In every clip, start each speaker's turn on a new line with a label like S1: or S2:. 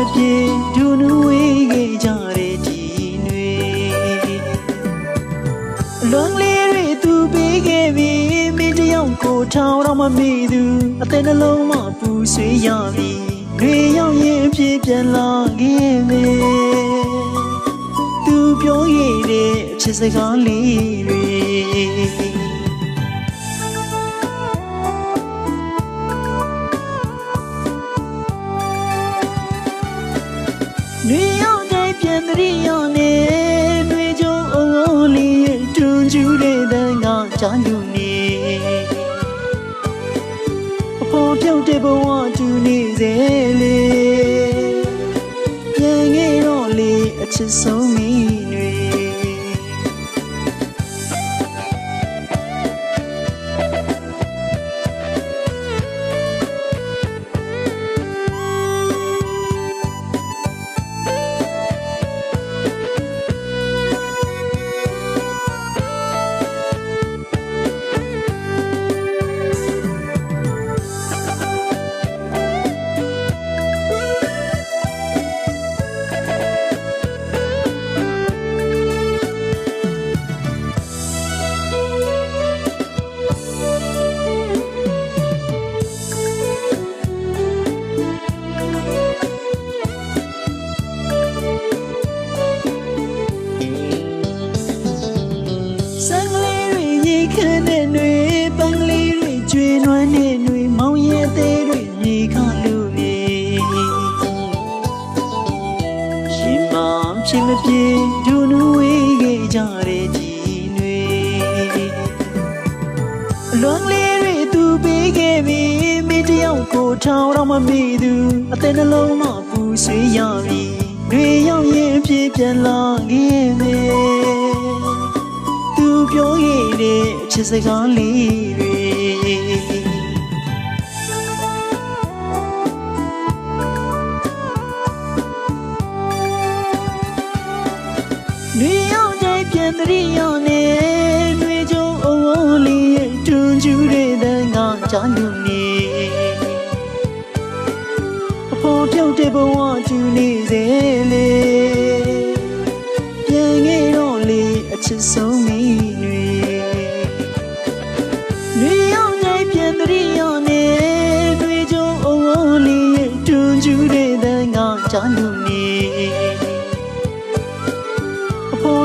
S1: မပြေဒူနူဝေးခဲ့ကြတဲ့ဒီတွေလွန်လေးတွေသူပေးခဲ့ပြီမင်းတယောက်ကိုထောင်တော့မမိသူအသက်နှလုံးမပူဆွေးရပြီတွေရောက်ရင်အပြေပြန်လာခဲ့မယ်သူပြောခဲ့တဲ့အဖြစ်စကားလေးတွေ နှွေရုံနဲ့ပြန်တရီရုံနဲ့နှွေကြုံအဝုံးလေးတွန်ကျူတဲ့တန်ကကြာလူနေအပေါ်ပြောင်းတဲ့ဘဝတူနေစေလေပြန်ခဲ့တော့လေအချစ်ဆုံးမီ မဖြစ်မပြေဒူနူဝေးခဲ့ကြတဲ့ဒီနှွေအလွန်လေးတွေသူပေးခဲ့ပြီမင်းတယောက်ကိုထောင်တော့မမိသူအသက်နှလုံးမပူဆွေးရပြီတွေရောက်ရင်အပြေပြန်လာခဲ့မယ်သူပြောခဲ့တဲ့အချစ်စကားလေးတွေ ရီယောနေတွေ့ကြုံအဝုံးလေးတွန်ကျူတဲ့တန်ကကြာလူနေအဖို့ပြောက်တဲ့ဘဝကျူနေစေလေပြန်ခဲ့တော့လေအချစ်ဆုံးမိနွေနွေရောင်ရဲ့ပြန်တရီယောနေတွေ့ကြုံအဝုံးလေးတွန်ကျူတဲ့တန်ကကြာလူနေ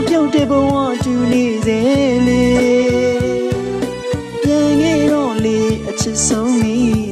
S1: ပြုတ်တဲ့ဘဝတူနေစေလေပြန်ခဲ့တော့လေအချစ်ဆုံးကြီး